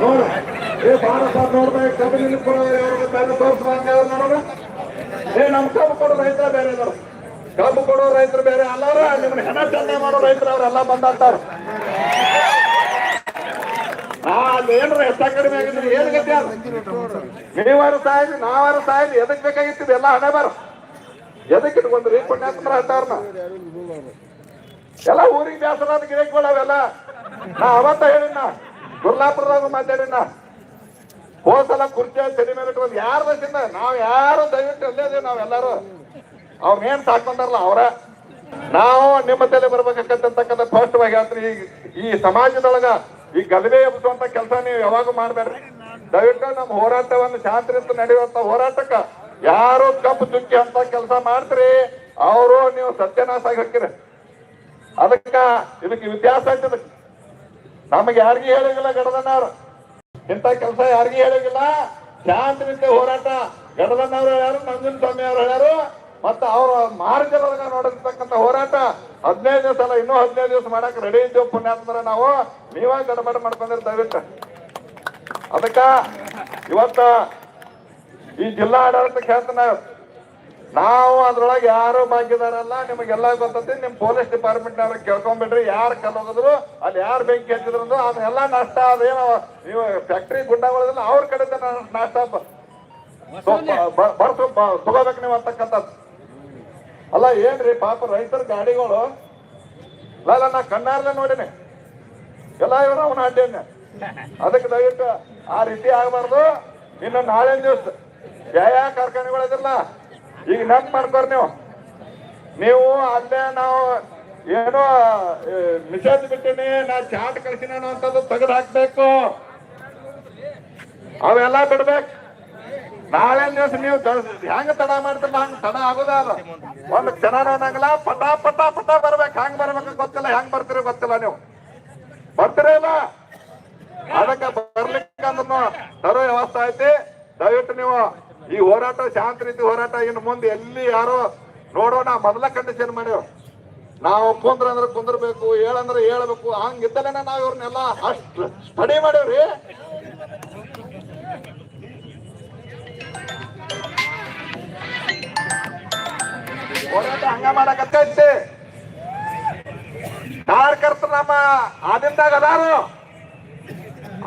ನೋಡು ಏ ಬಾರಪ್ಪ ನೋಡ್ಬೇಕು ಕಬ್ಬಿನ ಕೊಡೋರು ಬೇರೆ. ತೋರಿಸ್ಬಂಗ ನೋಡೋಣ ಏ ನಮ್ ಕಬ್ಬು ಕೊಡೋ ರೈತರ ಬೇರೆ ಇದಾರ ಕಬ್ಬು ಕೊಡೋ ರೈತರು ಬೇರೆ ಅಲ್ಲಾರ ನಿಮ್ಮ ಹೆಣ ಚಂದೆ ಮಾಡೋ ರೈತರು ಅವರೆಲ್ಲ ಬಂದಂತಾರ ಅಲ್ಲಿ ಏನ್ರ ಹೆಚ್ಚ ಕಡಿಮೆ ಆಗಿದ್ರಿ ಏನ್ ಗತಿ ಅದ ನೀವಾರು ಸಾಯ್ಲಿ ನಾವಾರು ಸಾಯ್ಲಿ ಎದಕ್ ಬೇಕಾಗಿತ್ತು? ಎಲ್ಲ ಹಣೆ ಬಾರ. ಎದಕ್ ಇಟ್ಕೊಂಡ್ರಿ? ಪುಣ್ಯಾತ್ಮರ ಅಂತಾರ್ನ ಎಲ್ಲ ಊರಿಗೆ ಬೇಸರ ಗಿಡಗಳು ಅವೆಲ್ಲ. ನಾ ಅವತ್ತ ಹೇಳಿನ ಗುರ್ಲಾಪುರದಾಗ ಮಾತಾಡಿನ ಹೋಸಲ ಕುರ್ಚಿ ತಲೆ ಮೇಲೆ ಇಟ್ಕೊಂಡು ಯಾರ ದೇಶದಿಂದ ನಾವ್ ಯಾರು ದಯವಿಟ್ಟು ಅಲ್ಲೇ ನಾವೆಲ್ಲರೂ ಅವ್ರ ಏನ್ ಸಾಕೊಂಡಾರಲ್ಲ ಅವ್ರ. ನಾವು ನಿಮ್ಮ ತಲೆ ಬರ್ಬೇಕಂತಕ್ಕಂಥ ಸ್ಪಷ್ಟವಾಗಿ ಹೇಳ್ತೀರಿ ಈ ಈ ಸಮಾಜದೊಳಗ ಈ ಗಲಭೆ ಎಬ್ಬಿಸುವಂತ ಕೆಲಸ ನೀವು ಯಾವಾಗ ಮಾಡ್ಬೇಡ್ರಿ. ದಯವಿಟ್ಟು ನಮ್ಮ ಹೋರಾಟವನ್ನು ಶಾಂತಿಯುತ ನಡೆಯುವಂತ ಹೋರಾಟಕ್ಕ ಯಾರು ಕಪ್ಪು ಚುಕ್ಕಿ ಅಂತ ಕೆಲಸ ಮಾಡ್ತೀರಿ, ಅವರು ನೀವು ಸತ್ಯನಾಶ ಹಾಕಿರಿ ಅದಕ್ಕ ಇದಕ್ಕೆ ವ್ಯತ್ಯಾಸ ಇದಕ್ಕೆ ನಮಗೆ ಯಾರಿಗೂ ಹೇಳಿಲ್ಲ ಗಡದಣ್ಣವ್ರು. ಇಂಥ ಕೆಲಸ ಯಾರಿಗೂ ಶಾಂತಿ ಶಾಂತಿನಿಂದ ಹೋರಾಟ. ಗಡದಣ್ಣವ್ರು ಹೇಳ್ಯಾರು ನಂಜನ ಸ್ವಾಮಿ ಅವರು ಹೇಳ್ಯಾರು. ಮತ್ತ ಅವರ ಮಾರ್ಗದೊಳಗ ನೋಡಿರ್ತಕ್ಕಂಥ ಹೋರಾಟ ಹದಿನೈದು ದಿವಸ ಅಲ್ಲ, ಇನ್ನೂ ಹದಿನೈದು ದಿವಸ ಮಾಡಕ್ ರೆಡಿ ಇದ್ದೇವೆ ಪುಣ್ಯಾತ್ಮರ ನಾವು. ನೀವಾಗ ಗಡಬಡ ಮಾಡ್ಕೊಂಡಿರ್ ದಯವಿಟ್ಟು. ಅದಕ್ಕ ಇವತ್ತ ಈ ಜಿಲ್ಲಾ ಆಡಳಿತಕ್ಕೆ ಹೇಳ್ತಾನ. ನಾವು ಅದ್ರೊಳಗೆ ಯಾರು ಬಾಕಿದಾರಲ್ಲ ನಿಮಗೆಲ್ಲ ಗೊತ್ತೈತಿ, ನಿಮ್ ಪೊಲೀಸ್ ಡಿಪಾರ್ಟ್ಮೆಂಟ್ ಅವ್ರಿಗೆ ಕೇಳ್ಕೊಂಡ್ಬಿಡ್ರಿ ಯಾರು ಕಲ್ಲೋಗಿದ್ರು, ಅಲ್ಲಿ ಯಾರು ಬೆಂಕಿ ಹಚ್ಚಿದ್ರು ಅದನ್ನೆಲ್ಲ ನಷ್ಟ ಅದೇನು ನೀವು ಫ್ಯಾಕ್ಟ್ರಿ ಗುಂಡಾಗಳಿಲ್ಲ ಅವ್ರ ಕಡೆಯಿಂದ ನಷ್ಟ ಬರ್ತು ತಗೋಬೇಕು ನೀವು ಅಂತಕ್ಕಂಥದ್ದು. ಅಲ್ಲ, ಏನ್ರಿ ಪಾಪ ರೈತರ ಗಾಡಿಗಳು? ಅಲ್ಲ ನಾ ಕಣ್ಣಾರ್ಲೆ ನೋಡಿನಿ. ಎಲ್ಲ ಇವರು ಅವನ ಅಡ್ಡಿಯನ್ನ. ಅದಕ್ಕೆ ದಯವಿಟ್ಟು ಆ ರೀತಿ ಆಗಬಾರ್ದು. ಇನ್ನು ನಾಳೆ ದಿವಸ ಯಾವ ಕಾರ್ಖಾನೆಗಳಿದಿಲ್ಲ. ಈಗ ನೆನ್ಪು ಮಾಡ್ಕೋರಿ ನೀವು. ನೀವು ಅಲ್ಲೇ ನಾವು ಏನೋ ಮಿಸೇಜ್ ಬಿಟ್ಟಿನಿ, ನಾ ಚಾಟ್ ಕಳ್ಸಿನ ಅಂತದ್ದು ತೆಗೆದು ಹಾಕ್ಬೇಕು. ಅವೆಲ್ಲ ಬಿಡ್ಬೇಕು. ನಾಳೆ ದಿವಸ ನೀವು ಹೆಂಗ ತಡ ಮಾಡ್ತಿಲ್ಲ ಹಂಗ ತಡ ಆಗುದ ಅದು. ಒಂದು ಅನ್ನಂಗಿಲ್ಲ, ಪಟ ಪಟ ಪಟ ಬರ್ಬೇಕು. ಹಂಗ್ ಬರ್ಬೇಕು ಗೊತ್ತಿಲ್ಲ, ಹೆಂಗ್ ಬರ್ತೀರಿ ಗೊತ್ತಿಲ್ಲ ನೀವು. ಬರ್ತೀರ ಇಲ್ಲ ಅದಕ್ಕೆ ಬರ್ಲಿಕ್ಕೆ ಅಂದ್ರೂ ತರೋ ವ್ಯವಸ್ಥೆ ಐತಿ. ದಯವಿಟ್ಟು ನೀವು ಈ ಹೋರಾಟ ಶಾಂತ ರೀತಿ ಹೋರಾಟ ಇನ್ನು ಮುಂದೆ ಎಲ್ಲಿ ಯಾರೋ ನೋಡೋಣ. ಮೊದಲ ಕಂಡೀಷನ್ ಮಾಡ್ಯವ ನಾವು ಕುಂದ್ರ ಅಂದ್ರೆ ಕುಂದ್ರಬೇಕು, ಹೇಳಂದ್ರೆ ಹೇಳ್ಬೇಕು. ಹಂಗಿದ್ದಲೇನೆ ನಾವ್ ಇವ್ರನ್ನೆಲ್ಲ ಅಷ್ಟು ಸ್ಟಡಿ ಮಾಡೇವ್ರಿ ಹೋರಾಟ ಹಂಗ ಮಾಡಕತ್ತೈತಿ. ಕಾರ್ಯಕರ್ತರು ನಮ್ಮ ಆದಿಂದಾಗ ಅದಾರು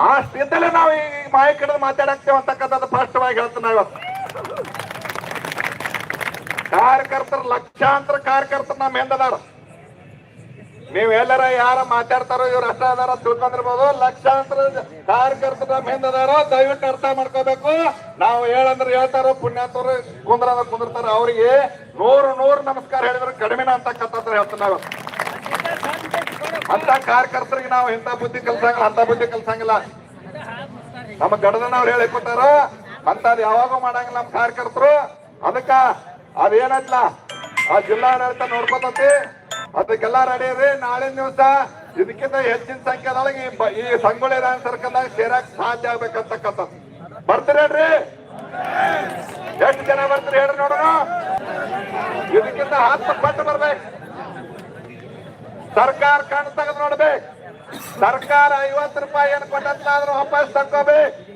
ಅಷ್ಟಿದ್ದಲೇ ನಾವು ಈ ಮಾಹಿತಿ ಹಿಡಿದು ಮಾತಾಡಕ್ತೇವೆ ಅಂತಕ್ಕಂಥದ್ದು ಸ್ಪಷ್ಟವಾಗಿ ಹೇಳ್ತೇನೆ ಇವತ್ತು. ಕಾರ್ಯಕರ್ತರು ಲಕ್ಷಾಂತರ ಕಾರ್ಯಕರ್ತರು ನಮ್ಮ ಹೆಂದದಾರ ನೀವೆಲ್ಲರ ಯಾರ ಮಾತಾಡ್ತಾರೋ ಇವ್ರು ಅಷ್ಟ ಅದಾರ ತಿಳ್ಕೊಂಡಿರ್ಬೋದು ಲಕ್ಷಾಂತರ ಕಾರ್ಯಕರ್ತರು ನಮ್ಮ ಹೆಂದದಾರೋ ದಯವಿಟ್ಟು ಅರ್ಥ ಮಾಡ್ಕೋಬೇಕು. ನಾವು ಹೇಳಂದ್ರೆ ಹೇಳ್ತಾರೋ ಪುಣ್ಯಾತರು ಕುಂದ್ರ ಅಂದ್ರೆ ಕುಂದಿರ್ತಾರ. ಅವರಿಗೆ ನೂರು ನೂರು ನಮಸ್ಕಾರ ಹೇಳಿದ್ರೆ ಕಡಿಮೆನ ಅಂತ ಕತ್ತಾದ್ರೆ ನಾವು. ಅಂತ ಕಾರ್ಯಕರ್ತರಿಗೆ ನಾವು ಇಂಥ ಬುದ್ಧಿ ಕಲ್ಸಂಗಿಲ್ಲ ಅಂತ ಬುದ್ಧಿ ಕಲ್ಸಂಗಿಲ್ಲ. ನಮ್ಮ ಗಡದನವ್ರು ಹೇಳಿ ಕೊಟ್ಟಾರ ಅಂತದ್ ಯಾವಾಗೂ ಮಾಡಂಗಿಲ್ಲ ನಮ್ ಕಾರ್ಯಕರ್ತರು. ಅದಕ್ಕ ಅದೇನಲ್ಲ ಆ ಜಿಲ್ಲಾಡಳಿತ ನೋಡ್ಕೊತತಿ. ಅದಕ್ಕೆಲ್ಲ ರೆಡಿ ರೀ. ನಾಳಿನ ದಿವಸ ಇದಕ್ಕಿಂತ ಹೆಚ್ಚಿನ ಸಂಖ್ಯೆದೊಳಗೆ ಈ ಸಂಗೊಳ್ಳಿ ರಾಯ ಸರ್ಕಲ್ದಾಗ ಸೇರಕ್ ಸಾಧ್ಯ ಆಗ್ಬೇಕಂತಕ್ಕಂಥದ್ದು. ಬರ್ತೀರೇನ್ರಿ? ಎಷ್ಟು ಜನ ಬರ್ತೀರಿ ಹೇಳ್ರಿ ನೋಡೋಣ. ಇದಕ್ಕಿಂತ ಹತ್ತು ಪಟ್ಟು ಬರ್ಬೇಕು. ಸರ್ಕಾರ ಕಣ್ ತೆಗೆದು ನೋಡ್ಬೇಕು. ಸರ್ಕಾರ ಐವತ್ತು ರೂಪಾಯಿ ಏನ್ ಕೊಟ್ಟಂತ ಆದ್ರೂ ವಾಪಸ್ ತಕ್ಕೋಬೇಕು.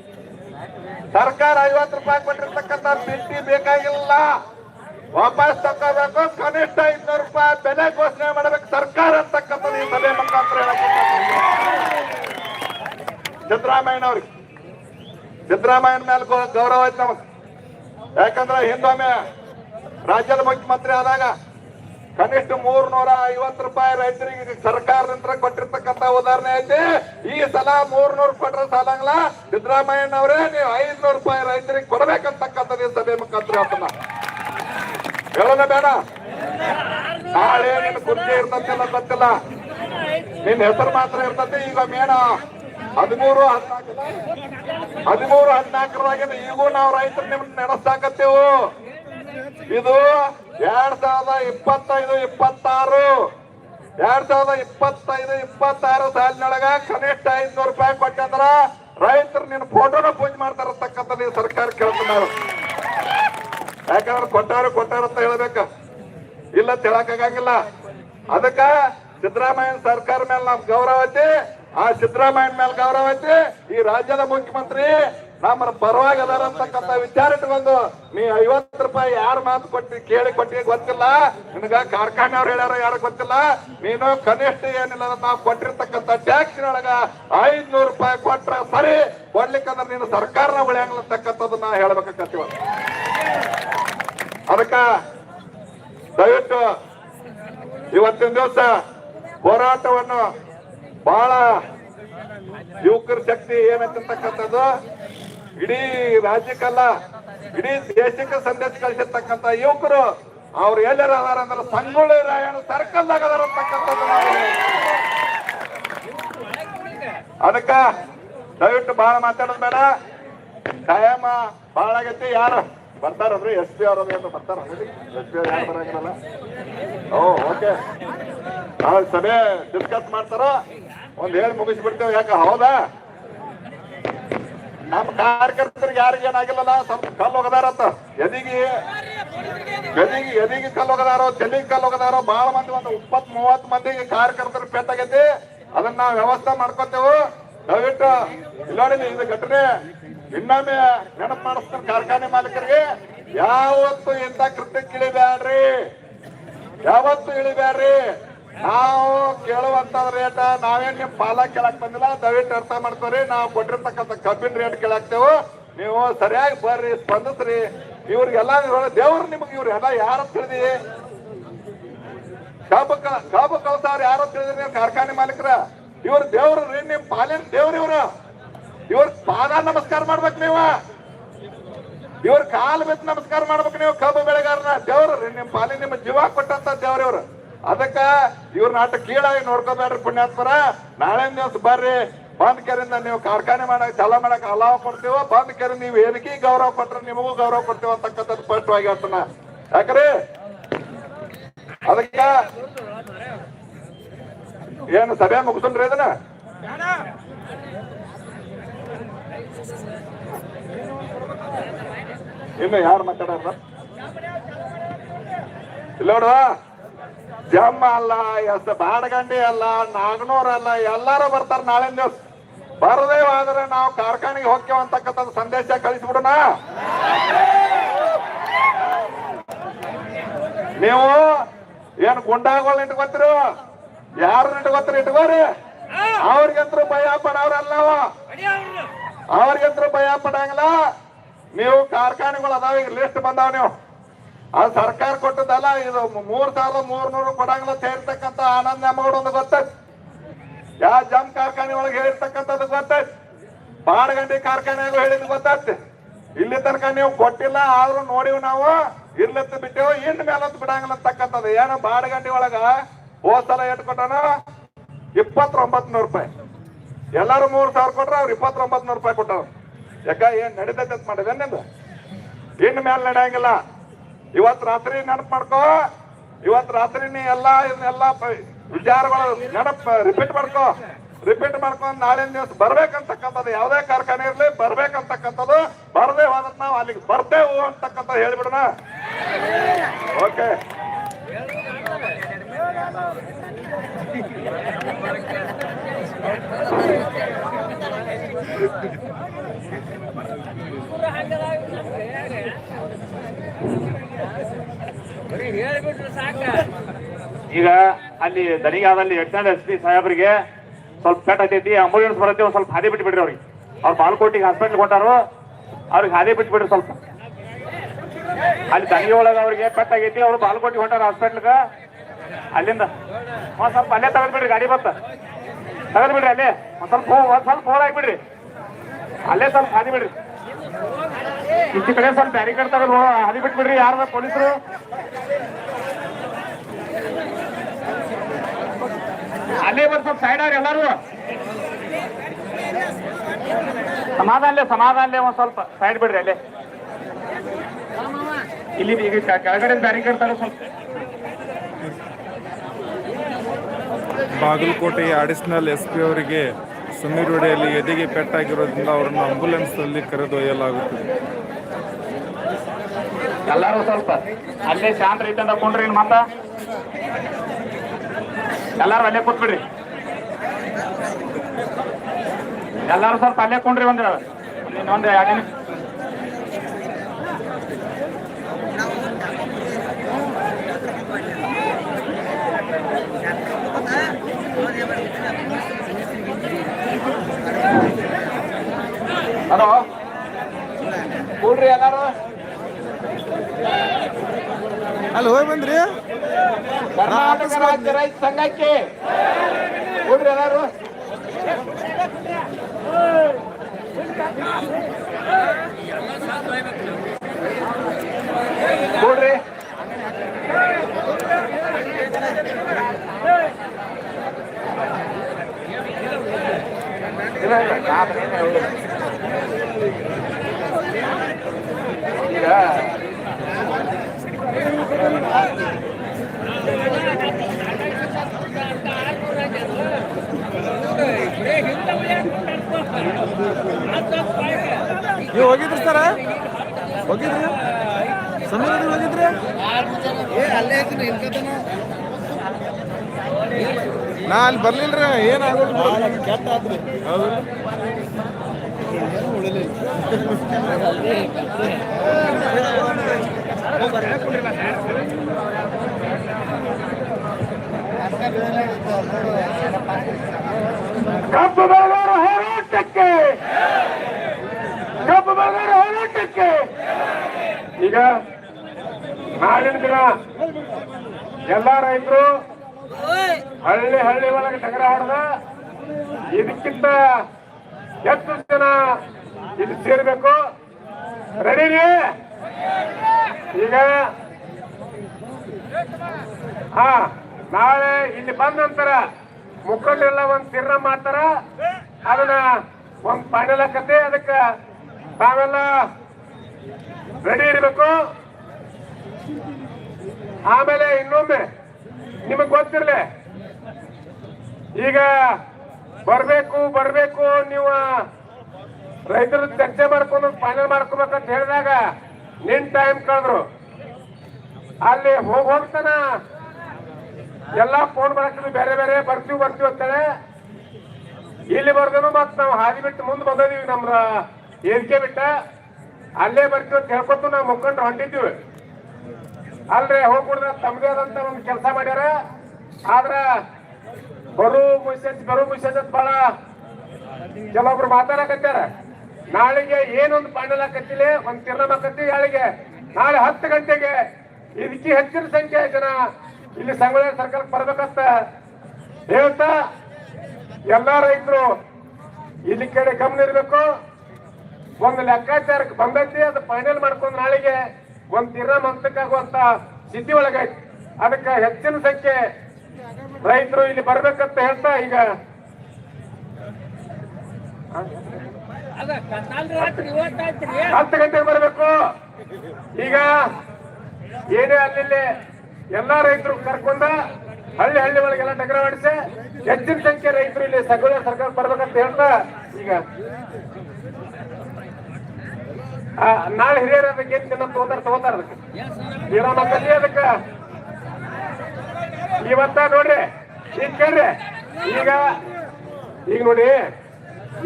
ಸರ್ಕಾರ ಐವತ್ತು ರೂಪಾಯಿ ಕೊಟ್ಟಿರ್ತಕ್ಕಂಥ ಬಿಟ್ಟಿ ಬೇಕಾಗಿಲ್ಲ. ವಾಪಸ್ ತಕ್ಕೋಬೇಕು ಕನಿಷ್ಠ ಇನ್ನೂರು ರೂಪಾಯಿ ಬೆಲೆ ಘೋಷಣೆ ಮಾಡಬೇಕು ಸರ್ಕಾರ ಅಂತಕ್ಕಂಥದ್ದು ಈ ಸಭೆ ಮುಖಾಂತರ ಸಿದ್ದರಾಮಯ್ಯ ಅವ್ರಿಗೆ ಸಿದ್ದರಾಮಯ್ಯನ ಮೇಲೆ ಗೌರವ ಐತೆ ನಮಗೆ. ಯಾಕಂದ್ರೆ ಹಿಂದೊಮ್ಮೆ ರಾಜ್ಯದ ಮುಖ್ಯಮಂತ್ರಿ ಆದಾಗ ಕನಿಷ್ಠ ಮೂರ್ ನೂರ ಐವತ್ತು ರೂಪಾಯಿ ರೈತರಿಗೆ ಸರ್ಕಾರದಿಂದ ಕೊಟ್ಟಿರ್ತಕ್ಕಂತ ಉದಾಹರಣೆ ಐತಿ. ಈ ಸಲ ಮೂರ್ ಕೊಟ್ಟರೆ ಕೊಟ್ರೆ ಸಾಲಂಗಿಲ್ಲ ಸಿದ್ದರಾಮಯ್ಯನವರೇ, ನೀವು ಐದ್ನೂರು ರೂಪಾಯಿ ರೈತರಿಗೆ ಕೊಡ್ಬೇಕಂತಕ್ಕಂಥದ್ದು ಸಭೆ ಮುಖಾಂತರ ಹೇಳ್ತಾನ ಹೇಳೋಣ ಬೇಡ. ನಾಳೆ ನಿನ್ ಕುರ್ಚಿ ಇರ್ತಂತಿಲ್ಲ ಗೊತ್ತಿಲ್ಲ. ನಿನ್ ಹೆಸರು ಮಾತ್ರ ಇರ್ತತಿ, ಈಗ ಮೇಣ. ಹದಿಮೂರು ಹದಿನಾಲ್ಕು. ಹದಿಮೂರು ಹದಿನಾಲ್ಕರಾಗಿನ ಈಗೂ ನಾವು ರೈತರು ನಿಮ್ನ ನಡೆಸಾಕತ್ತೇವು ಇದು ಎರಡ್ ಸಾವಿರದ ಇಪ್ಪತ್ತೈದು, ಇಪ್ಪತ್ತಾರು. ಎರಡ್ ಸಾವಿರದ ಇಪ್ಪತ್ತೈದು, ಇಪ್ಪತ್ತಾರು ಸಾಲಿನೊಳಗ ಕನಿಷ್ಠ ಐದ್ನೂರು ರೂಪಾಯಿ ಕೊಟ್ಟಂದ್ರ ರೈತರು ನಿನ್ನ ಫೋಟೋನ ಪೂಜೆ ಮಾಡ್ತಾರ ತಕ್ಕಂತ ಸರ್ಕಾರ ಕೇಳ್ತಾರೆ ಯಾಕಂದ್ರೆ ಕೊಟ್ಟಾರು ಕೊಟ್ಟಾರ ಅಂತ ಹೇಳ್ಬೇಕ. ಇಲ್ಲ ತಿಳಕಾಗಿಲ್ಲ ಅದಕ್ಕ ಸಿದ್ದರಾಮಯ್ಯ ಸರ್ಕಾರ ಮೇಲೆ ನಮ್ ಗೌರವ ಐತಿ. ಆ ಸಿದ್ದರಾಮಯ್ಯ ಮೇಲೆ ಗೌರವ ಐತಿ. ಈ ರಾಜ್ಯದ ಮುಖ್ಯಮಂತ್ರಿ ನಮ್ಮ ಪರವಾಗಿ ಅದಾರ ಅಂತಕ್ಕಂಥ ವಿಚಾರ ಇಟ್ಕೊಂಡು ನೀ ಐವತ್ತು ರೂಪಾಯಿ ಯಾರ ಮಾತು ಕೊಟ್ಟಿ ಕೇಳಿ ಕೊಟ್ಟಿ ಗೊತ್ತಿಲ್ಲ? ನಿನಗ ಕಾರ್ಖಾನೆ ಅವ್ರು ಹೇಳ್ಯಾರ ಯಾರು ಗೊತ್ತಿಲ್ಲ? ನೀನು ಕನಿಷ್ಠ ಏನಿಲ್ಲ ನಾವು ಕೊಟ್ಟಿರ್ತಕ್ಕಂಥ ಟ್ಯಾಕ್ಸ್ ಒಳಗ ಐದ್ನೂರು ರೂಪಾಯಿ ಕೊಟ್ರ ಸರಿ, ಕೊಡ್ಲಿಕ್ಕಂದ್ರೆ ನೀನು ಸರ್ಕಾರನ ಉಳಿಯಂಗಿಲ್ಲ ನಾ ಹೇಳ್ಬೇಕಾಗತ್ತೀವ ಅದಕ್ಕ ದಯವಿಟ್ಟು ಇವತ್ತಿನ ದಿವಸ ಹೋರಾಟವನ್ನು ಬಹಳ ಯುವಕರ ಶಕ್ತಿ ಏನಂತಕ್ಕಂಥದ್ದು ಇಡೀ ರಾಜ್ಯಕ್ಕಲ್ಲ, ಇಡೀ ದೇಶಕ್ಕೆ ಸಂದೇಶ ಕಳಿಸಿರ್ತಕ್ಕಂಥ ಯುವಕರು, ಅವ್ರು ಎಲ್ಲರ ಅದಾರ ಅಂದ್ರೆ ಸಂಗೊಳ್ಳಿ ರಾಯಣ್ಣ ಸರ್ಕಲ್ದಾಗ ಅದಾರ ಅದಕ್ಕ ದಯವಿಟ್ಟು ಬಹಳ ಮಾತಾಡೋದ್ ಬೇಡ. ಟೈಮ್ ಬಹಳ ಆಗೈತಿ. ಯಾರು ಬರ್ತಾರಲ್ರಿ? ಎಸ್ ಪಿ ಅವ್ರ ಬರ್ತಾರ? ಎಸ್ ಪಿ ಯಾರು ಬರಂಗಿಲ್ಲ? ಓ, ಓಕೆ. ಸಭೆ ಡಿಸ್ಕಸ್ ಮಾಡ್ತಾರ. ಒಂದ್ ಹೇಳಿ ಮುಗಿಸ್ಬಿಡ್ತೇವೆ. ಯಾಕೆ, ಹೌದಾ? ನಮ್ಮ ಕಾರ್ಯಕರ್ತರಿಗೆ ಯಾರಿಗೆ ಏನಾಗಿಲ್ಲಲ್ಲ, ಸ್ವಲ್ಪ ಕಲ್ಲು ಹೋಗದಾರಂತ ಎದಿಗಿ ಎದಿಗಿ ಎದಿಗಿ ಕಲ್ಲು ಹೋಗದಾರೋ ತೆಲಿಗೆ ಕಲ್ಲು ಹೋಗದಾರೋ ಬಹಳ ಮಂದಿ ಒಂದು ಇಪ್ಪತ್ ಮೂವತ್ ಮಂದಿಗೆ ಕಾರ್ಯಕರ್ತರು ಪೆಟ್ಟಾಗೈತಿ ಅದನ್ನ ನಾವು ವ್ಯವಸ್ಥೆ ಮಾಡ್ಕೊತೇವು. ದಯವಿಟ್ಟು ಇಲ್ಲ ನೋಡಿ ಇದು ಘಟನೆ ಇನ್ನೊಮ್ಮೆ ನೆನಪು ಮಾಡಿಸ್ತಾರೆ ಕಾರ್ಖಾನೆ ಮಾಲೀಕರಿಗೆ, ಯಾವತ್ತು ಇಂಥ ಕೃತ್ಯಕ್ಕೆ ಇಳಿಬ್ಯಾಡ್ರಿ. ಯಾವತ್ತು ಇಳಿಬ್ಯಾಡ್ರಿ. ನಾವು ಕೇಳುವಂತ ರೇಟ್ ನಾವೇನ್ ನಿಮ್ ಪಾಲ ಕೇಳಕ್ ಬಂದಿಲ್ಲ, ದಯವಿಟ್ಟು ಅರ್ಥ ಮಾಡ್ಕೋರಿ. ನಾವು ಕೊಟ್ಟಿರ್ತಕ್ಕಂಥ ಕಬ್ಬಿನ ರೇಟ್ ಕೇಳಾಕ್ತೇವು. ನೀವು ಸರಿಯಾಗಿ ಬರ್ರಿ, ಸ್ಪಂದಿಸ್ರಿ. ಇವ್ರಿಗೆಲ್ಲ ದೇವ್ರು ನಿಮಗೆ ಇವ್ರೆಲ್ಲ ಯಾರ ತಿಳಿದಿ? ಕಬ್ಬು ಕಬ್ಬು ಕಳ್ಸಾರ ಯಾರು ತಿಳಿದ್ರಿ ನೀವು ಕಾರ್ಖಾನೆ ಮಾಲೀಕರ? ಇವ್ರ ದೇವ್ರು ರೀ, ನಿಮ್ ಪಾಲಿನ ದೇವ್ರ ಇವ್ರು. ಇವ್ರ ಪಾದ ನಮಸ್ಕಾರ ಮಾಡ್ಬೇಕು ನೀವು. ಇವ್ರ ಕಾಲು ಬಿದ್ದು ನಮಸ್ಕಾರ ಮಾಡ್ಬೇಕು ನೀವು ಕಬ್ಬು ಬೆಳೆಗಾರನ ದೇವ್ರ ನಿಮ್ ಪಾಲಿನ ನಿಮ್ಮ ಜೀವ ಕೊಟ್ಟಂತ ದೇವ್ರ ಇವ್ರು. ಅದಕ್ಕ ಇವ್ರ ನಾಟ ಕೀಳಾಗಿ ನೋಡ್ಕೋಬೇಡ್ರಿ ಪುಣ್ಯಾತ್ಮರ. ನಾಳೆ ದಿವಸ ಬರ್ರಿ ಬಂದ್ ಕೆರಿಂದ ನೀವು ಕಾರ್ಖಾನೆ ಮಾಡಕ್ ಚಾಲ ಮಾಡಕ್ ಅಲಾವ ಕೊಡ್ತೀವ ಬಂದ್ ಕರಿ ನೀವು ಏನಕ್ಕೆ ಗೌರವ ಕೊಟ್ರೆ ನಿಮಗೂ ಗೌರವ ಕೊಡ್ತೀವ ಅಂತಕ್ಕಂಥದ್ದು ಸ್ಪಷ್ಟವಾಗಿ ಹೇಳ್ತಾನ ಯಾಕ್ರಿ? ಅದಕ್ಕ ಏನು ಸಭೆ ಮುಗಿಸ್ರಿ ಇದನ್ನ ಇನ್ನು ಯಾರು ಮಾತಾಡ ಇಲ್ಲ ನೋಡುವ? ಜಮ್ಮ ಅಲ್ಲ ಎಸ್ ಬಾಡಗಂಡಿ ಅಲ್ಲ, ನಾಗನೂರ್ ಅಲ್ಲ, ಎಲ್ಲಾರು ಬರ್ತಾರ ನಾಳೆ ದಿವಸ ಬರದೇ ಆದ್ರೆ ನಾವು ಕಾರ್ಖಾನೆಗೆ ಹೋಗ್ತೇವೆ ಅಂತಕ್ಕಂಥ ಸಂದೇಶ ಕಳಿಸ್ಬಿಡೋಣ. ನೀವು ಏನ್ ಗುಂಡಾಗಳು ಇಟ್ಕೊತಿರು ಯಾರು ಇಟ್ಕೊತೀರಿ ಇಟ್ಕೋರಿ? ಅವ್ರಿಗಂತ್ರ ಭಯ ಪಡವ್ರಲ್ಲ ಅವ್ರಿಗಂತ್ರ ಭಯ ಪಡಂಗಿಲ್ಲ. ನೀವು ಕಾರ್ಖಾನೆಗಳು ಅದಾವ, ಈಗ ಲಿಸ್ಟ್ ಬಂದಾವ ನೀವು. ಅದು ಸರ್ಕಾರ ಕೊಟ್ಟದಲ್ಲ ಇದು ಮೂರ್ ಸಾವಿರದ ಮೂರ್ನೂರು ಕೊಡಂಗಿಲ್ಲ ಸೇರ್ತಕ್ಕಂತ ಆನಂದ್ ನೆಮ್ಮಗೌಡ ಒಂದು ಗೊತ್ತೈತಿ ಯಾವ ಜಮ್ ಕಾರ್ಖಾನೆ ಒಳಗೆ ಹೇಳಿರ್ತಕ್ಕಂಥದ್ದು ಗೊತ್ತೈತಿ ಬಾಡಗಂಡಿ ಕಾರ್ಖಾನೆಗೂ ಹೇಳಿದ್ ಗೊತ್ತೈತಿ ಇಲ್ಲಿ ತನಕ ನೀವು ಕೊಟ್ಟಿಲ್ಲ, ಆದ್ರೂ ನೋಡಿವ್ ನಾವು. ಇರ್ಲತ್ತ ಬಿಟ್ಟೆವು, ಇನ್ ಮೇಲಂತ ಬಿಡಂಗಿಲ್ಲ ಅಂತಕ್ಕಂಥದ್ದು. ಏನು ಬಾಡಗಂಡಿ ಒಳಗ ಹೋದ್ ಸಲ ಕೊಟ್ಟನ ಇಪ್ಪತ್ತೊಂಬತ್ ನೂರು ರೂಪಾಯಿ. ಎಲ್ಲಾರು ಮೂರ್ ಸಾವಿರ ಕೊಟ್ರ ಅವ್ರು ಇಪ್ಪತ್ತೊಂಬತ್ ನೂರು ರೂಪಾಯಿ ಕೊಟ್ಟವ್ರು. ಯಾಕ, ಏನ್ ನಡೀತೈತೆ ಅಂತ ಮಾಡಿದೆ ನಿಮ್ದು ಇನ್ ಮೇಲೆ ನಡೆಯಂಗಿಲ್ಲ. ಇವತ್ ರಾತ್ರಿ ನೆನಪು ಮಾಡ್ಕೋ. ಇವತ್ ರಾತ್ರಿ ನೀ ಎಲ್ಲಾ ಇದನ್ನೆಲ್ಲ ವಿಚಾರಗಳು ನೆನಪ ರಿಪೀಟ್ ಮಾಡ್ಕೋ. ರಿಪೀಟ್ ಮಾಡ್ಕೊಂಡು ನಾಳಿನ ದಿವಸ ಬರ್ಬೇಕಂತಕ್ಕಂಥದ್ದು, ಯಾವುದೇ ಕಾರ್ಖಾನೆ ಇರ್ಲಿ, ಬರ್ಬೇಕಂತಕ್ಕಂಥದ್ದು, ಬರದೇ ಹೋದ್ರೆ ನಾವು ಅಲ್ಲಿಗೆ ಬರ್ತೇವು ಅಂತಕ್ಕಂಥ ಹೇಳ್ಬಿಡೋಣ. ಓಕೆ ಈಗ ಅಲ್ಲಿ ದನಿಗಾದಲ್ಲಿ ಎಡ್ಸಂಡ್ ಎಸ್ ಪಿ ಸಾಹೇಬ್ರಿಗೆ ಸ್ವಲ್ಪ ಪೆಟ್ ಐತೈತಿ ಅಂಬುಲೆನ್ಸ್ ಬರುತ್ತೆ ಒಂದ್ ಸ್ವಲ್ಪ ಹಾದಿ ಬಿಟ್ಟು ಬಿಡ್ರಿ ಅವ್ರಿಗೆ. ಅವ್ರು ಬಾಲ್ಕೋಟಿಗೆ ಹಾಸ್ಪಿಟ್ಲ್ ಕೊಟ್ಟಾರು, ಅವ್ರಿಗೆ ಹಾದಿ ಬಿಟ್ಟು ಬಿಡ್ರಿ ಸ್ವಲ್ಪ. ಅಲ್ಲಿ ದನಿ ಒಳಗ ಅವ್ರಿಗೆ ಪೆಟ್ ಆಗೈತಿ ಅವ್ರು ಬಾಲ್ಕೋಟಿ ಹೊಂಟಾರ ಹಾಸ್ಪಿಟ್ಲ್ಗ ಅಲ್ಲಿಂದ ಒಂದ್ ಸ್ವಲ್ಪ ಅಲ್ಲೇ ತಗದ್ ಬಿಡ್ರಿ ಗಾಡಿ ಬತ್ತ ತಗದ್ ಬಿಡ್ರಿ ಅಲ್ಲೇ. ಒಂದ್ ಸ್ವಲ್ಪ ಒಂದ್ ಸ್ವಲ್ಪ ಫೋನ್ ಬಿಡ್ರಿ ಅಲ್ಲೇ ಸ್ವಲ್ಪ ಹಾದಿ ಬಿಡ್ರಿ. ಈಚೆ ಕಡೆ ಸ್ವಲ್ಪ ಬ್ಯಾರಿಕೇಡ್ ತಗದ್ ಹಾದಿ ಬಿಟ್ಟು ಬಿಡ್ರಿ ಯಾರ ಪೊಲೀಸರು? ಅಲ್ಲೇ ಬರ್ತ ಸೈಡ್ ಅವ್ರಿ ಎಲ್ಲಾರು. ಸಮಾಧಾನಲೇ ಸಮಾಧಾನಲೇ ಒಂದ್ ಸ್ವಲ್ಪ ಸೈಡ್ ಬಿಡ್ರಿ ಅಲ್ಲೇ. ಇಲ್ಲಿ ಈಗ ಕೆಳಗಡೆ ಬ್ಯಾರಿಕೇಡ್ ತರ ಸ್ವಲ್ಪ. ಬಾಗಲಕೋಟೆ ಅಡಿಷನಲ್ ಎಸ್ ಪಿ ಅವರಿಗೆ ಸಮೀರ್ ಹೊಡೆಯಲ್ಲಿ ಎದೆಗೆ ಪೆಟ್ಟಾಗಿರೋದ್ರಿಂದ ಅವರನ್ನು ಆಂಬ್ಯುಲೆನ್ಸ್ನಲ್ಲಿ ಕರೆದೊಯ್ಯಲಾಗುತ್ತದೆ. ಎಲ್ಲರೂ ಸ್ವಲ್ಪ ಅಲ್ಲೇ ಶಾಂತ ರೀತಿಯಿಂದ ಕೊಂಡ್ರಿ ಮತ್ತ? ಎಲ್ಲರೂ ಅಲ್ಲೇ ಕೂತ್ಬಿಡ್ರಿ. ಎಲ್ಲಾರು ಸ್ವಲ್ಪ ಅಲ್ಲೇ ಕೊಂಡ್ರಿ ಒಂದು ಇನ್ನೊಂದು ಎರಡು ನಿಮಿಷ ಹಲೋ ಕೂಡ್ರಿ ಎಲ್ಲಾರು ಅಲ್ಲಿ ಹೋಗಿ ಬಂದ್ರಿ ಕರ್ನಾಟಕ ರಾಜ್ಯ ರೈತ ಸಂಘಕ್ಕೆ ಕೂಡ್ರಿ ಎಲ್ಲಾರು ಕೂಡ್ರಿ ಇಲ್ಲ, ಇಲ್ಲ, ಕಾದ್ರೆ ಏನೇ ಹೇಳು. ಈಗ ನೀವು ಹೋಗಿದ್ರಿ ಸರ? ಹೋಗಿದ್ರಿ? ಸಮೀರ್ ಹೋಗಿದ್ರಿ? ನಾ ಅಲ್ಲಿ ಬರ್ಲಿಲ್ರಿ ಏನಾಗೋದು ಕೆಟ್ಟ ಹೌದು. ಕಬ್ಬು ಬೆಳೆಗಾರ ಹೋರಾಟಕ್ಕೆ. ಕಬ್ಬು ಬೆಳೆಗಾರ ಹೋರಾಟಕ್ಕೆ. ಈಗ ನಾಳಿನ ದಿನ. ಎಲ್ಲ ರೈತರು ಹಳ್ಳಿ ಹಳ್ಳಿ ಒಳಗೆ ಟಗರ ಹಾಡ್ದ ಇದಕ್ಕಿಂತ ಹೆಚ್ಚು ಜನ ಇಲ್ಲಿ ಸೇರ್ಬೇಕು? ರೆಡಿ ಈಗ ಹಾ, ನಾಳೆ ಇಲ್ಲಿ ಬಂದ ನಂತರ ಮುಖಂಡರೆಲ್ಲ ಒಂದ್ ತೀರ್ಣ ಮಾಡ್ತಾರ. ಅದನ್ನ ಒಂದ್ ಫೈನಲ್ ಆಕತೆ ಅದಕ್ಕ ತಾವೆಲ್ಲ ರೆಡಿ ಇರಬೇಕು. ಆಮೇಲೆ ಇನ್ನೊಮ್ಮೆ ನಿಮಗ್ ಗೊತ್ತಿರ್ಲಿ. ಈಗ ಬರ್ಬೇಕು ಬರ್ಬೇಕು ನೀವು. ರೈತರು ಚರ್ಚೆ ಮಾಡ್ಕೊಂಡು ಫೈನಲ್ ಮಾಡ್ಕೋಬೇಕಂತ ಹೇಳಿದಾಗ ನಿನ್ ಟೈಮ್ ಕಳೆದ್ರು. ಅಲ್ಲಿ ಹೋಗ್ ಹೋಗ್ತಾನ. ಎಲ್ಲಾ ಫೋನ್ ಮಾಡ್ತೀವಿ ಬೇರೆ ಬೇರೆ ಬರ್ತೀವಿ ಬರ್ತೀವಿ ಅಂತಾನೆ. ಇಲ್ಲಿ ಬರ್ದನು ಮತ್ ನಾವು ಹಾದಿ ಬಿಟ್ಟು ಮುಂದೆ ಬಂದಿದೀವಿ ನಮ್ಮ ಏರಿಕೆ ಬಿಟ್ಟ. ಅಲ್ಲೇ ಬರ್ತೀವಿ ಅಂತ ಹೇಳ್ಕೊತು ನಾವು ಮುಖಂಡ್ರು ಹೊಂಟಿದ್ದೀವಿ. ಅಲ್ರಿ ಹೋಗ್ಬಿಡ್ದ ತಮ್ಮದೇ ಆದಂತ ಒಂದು ಕೆಲಸ ಮಾಡ್ಯಾರ. ಆದ್ರ ಬರು ಮೆಸೇಜ್ ಬರು ಮೆಸೇಜ್ ಅಂತ ಬಹಳ ಕೆಲವೊಬ್ರು ಮಾತಾಡಕತ್ತಾರ ನಾಳೆಗೆ ಏನೊಂದು ಪಾಂಡಲ ಕತ್ತಿಲೆ ಒಂದ್ ತಿರ್ನಮ ಆಕತ್ತಿ ನಾಳೆಗೆ. ನಾಳೆ ಹತ್ತು ಗಂಟೆಗೆ ಇದಕ್ಕೆ ಹೆಚ್ಚಿನ ಸಂಖ್ಯೆ ಜನ ಇಲ್ಲಿ ಸಂಗೊಳ್ಳಿ ಸರ್ಕಾರಕ್ಕೆ ಬರ್ಬೇಕಂತ ಹೇಳ್ತಾ ಎಲ್ಲಾ ರೈತರು ಇಲ್ಲಿ ಕಡೆ ಗಮನ ಇರಬೇಕು. ಒಂದು ಲೆಕ್ಕಾಚಾರಕ್ಕೆ ಬಂದೈತಿ ಅದು ಫೈನಲ್ ಮಾಡ್ಕೊಂಡು ನಾಳೆಗೆ ಒಂದ್ ತೀರ್ಮಾನ ಹಂತಕ್ಕಾಗುವಂತ ಸ್ಥಿತಿ ಒಳಗೈತಿ. ಅದಕ್ಕೆ ಹೆಚ್ಚಿನ ಸಂಖ್ಯೆ ರೈತರು ಇಲ್ಲಿ ಬರ್ಬೇಕಂತ ಹೇಳ್ತಾ ಈಗ. ಹತ್ತು ಗಂಟೆಗೆ ಬರಬೇಕು. ಈಗ ಏನೇ ಅಲ್ಲಿ ಎಲ್ಲಾ ರೈತರು ಕರ್ಕೊಂಡ ಹಳ್ಳಿ ಹಳ್ಳಿ ಒಳಗೆಲ್ಲ ಟಗರ ಮಾಡಿಸಿ ಹೆಚ್ಚಿನ ಸಂಖ್ಯೆ ರೈತರು ಇಲ್ಲಿ ಸಗಳ ಸರ್ಕಾರ ಬರ್ಬೇಕಂತ ಹೇಳ್ತಾ ಈಗ. ನಾಳೆ ಹಿರಿಯರ ಅದಕ್ಕೆ ಏನ್ ತಗೋತಾರ ತಗೋತಾರ ಅದಕ್ಕೆ? ಶ್ರೀರಾಮಕ್ಕಲ್ಲಿ ಅದಕ್ಕ ಇವತ್ತ ನೋಡ್ರಿ, ಈಗ ಕೇಳ್ರಿ. ಈಗ ಈಗ ನೋಡಿ,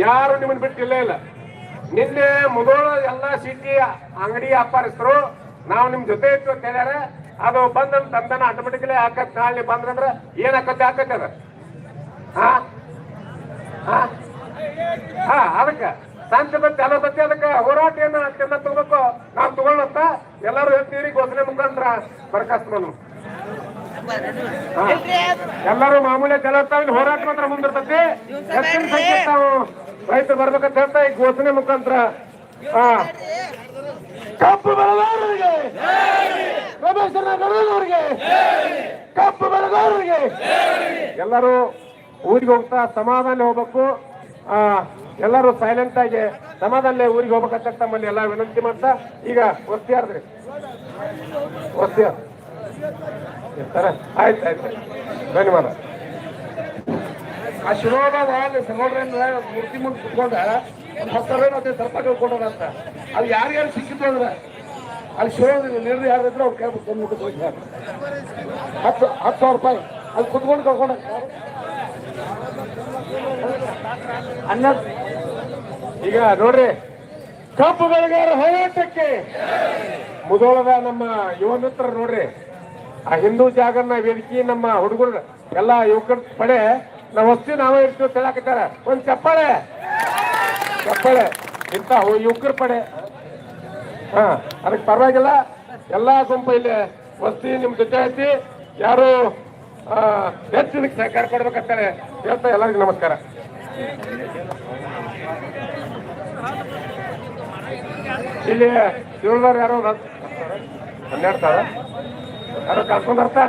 ಯಾರು ನಿಮ್ಮನ್ನ ಬಿಟ್ಟಿಲ್ಲ ಇಲ್ಲ ನಿನ್ನೆ ಮುಗೋಳ ಎಲ್ಲ ಸಿಟಿ ಅಂಗಡಿ ವ್ಯಾಪಾರಸ್ಥರು ನಾವು ನಿಮ್ ಜೊತೆ ಇತ್ತು ಅಂತ ಹೇಳ್ಯಾರ. ಅದು ಬಂದ ತಂದನ ಆಟೋಮೆಟಿಕಲಿ ಹಾಕತ್, ನಾಳೆ ಬಂದ್ರಂದ್ರ ಏನ್ ಹಾಕತ್ತೆ ಹಾಕತ್ತೆ ಅದ. ಹಾ? ಹಾ? ಅದಕ್ಕ. ಸಂತ ಬತ್ತಿ ಅಲ್ಲ ಬತ್ತಿ ಅದಕ್ಕ ಹೋರಾಟ ಏನ ತಗೋಬೇಕು. ನಾವ್ ತಗೊಳ್ಳತ್ತ ಎಲ್ಲಾರು ಹೇಳ್ತೀರಿ ಘೋಷಣೆ ಮುಖಾಂತರ. ಬರ್ಕಾಸ್ತ ನಾನು. ಎಲ್ಲರೂ ಮಾಮೂಲಿ ಕೆಲವತ್ತಾವ ಹೋರಾಟ ಮಾತ್ರ ಮುಂದಿರ್ತತಿ. ಹೆಚ್ಚಿನ ಸಂಖ್ಯೆ ತಾವು? ರೈತರು ಬರ್ಬೇಕಂತ ಹೇಳ್ತಾ ಈ ಘೋಷಣೆ ಮುಖಾಂತರ. ಬೆಳೆದವರಿಗೆ ಕಪ್ಪು ಬೆಳೆಗಾರರಿಗೆ. ಎಲ್ಲರೂ ಊರಿಗೆ ಹೋಗ್ತಾ ಸಮಾಧಾನ ಹೋಗ್ಬೇಕು. ಆ ಎಲ್ಲರೂ ಸೈಲೆಂಟ್ ಆಗಿ ಸಮಾಧಾನ ಊರಿಗೆ ಹೋಗ್ಬೇಕಂತ ತಮ್ಮಲ್ಲಿ ಎಲ್ಲ ವಿನಂತಿ ಮಾಡ್ತಾ ಈಗ ಒತ್ತಿಯಾರ್ದ್ರಿ ಒತ್ತಿಯಾರ ಇರ್ತಾರ. ಆಯ್ತು ಆಯ್ತು ಧನ್ಯವಾದ ಆ ಶಿರೋದಾಗ ಅಲ್ಲಿ ಸಂಗೋಡ್ರಿಂದ ಮೂರ್ತಿ ಮುಂದೆ ಕುತ್ಕೊಂಡ ಒಂದು ಹತ್ತು ಸಾವಿರ ಮತ್ತೆ ಸರ್ಪ ಕೊಡೋಣ ಅಂತ. ಅದು ಯಾರ್ಯಾರು ಸಿಕ್ಕಿತ್ತು ಅಂದ್ರೆ ಅಲ್ಲಿ ಶಿರೋ ನಿರ್ಣಯ ಯಾರಿದ್ರು ಅವ್ರ ಕೈ ಮುಟ್ಟು ಹೋಗಿ ಹತ್ತು ಹತ್ತು ಸಾವಿರ ರೂಪಾಯಿ. ಅಲ್ಲಿ ಕುತ್ಕೊಂಡು ಕರ್ಕೊಂಡು ಅನ್ನ ಈಗ ನೋಡ್ರಿ ಕಬ್ಬು ಬೆಳೆಗಾರ ಹೋರಾಟಕ್ಕೆ ಮುದೋಳದ ನಮ್ಮ ಯುವ ಮಿತ್ರ ನೋಡ್ರಿ. ಆ ಹಿಂದೂ ಜಾಗರಣ ವೇದಿಕೆ ನಮ್ಮ ಹುಡುಗರು, ಎಲ್ಲ ಯುವಕರ ಪಡೆ, ನಾವು ವಸ್ತು ನಾವೇ ಇರ್ತೀವಿ ಹೇಳಕತ್ತಾರ. ಒಂದ್ ಚಪ್ಪಾಳೆ. ಚಪ್ಪಾಳೆ. ಇಂಥ ಯುವಕರ ಪಡೆ. ಹಾ, ಅದಕ್ಕೆ ಪರವಾಗಿಲ್ಲ. ಎಲ್ಲಾ ಗುಂಪು ಇಲ್ಲಿ ವಸ್ತಿ ನಿಮ್ ಜೊತೆ ಐತಿ. ಯಾರು ಹೆಚ್ಚಿನ ಸಹಕಾರ ಕೊಡ್ಬೇಕಂತಾರೆ ಹೇಳ್ತಾ ಎಲ್ಲರಿಗೂ ನಮಸ್ಕಾರ. ಇಲ್ಲಿ ಯಾರು ಹನ್ನೆರಡು ಸಾವಿರ. ಯಾರೋ ಕರ್ಕೊಂಡ್ ಬರ್ತಾ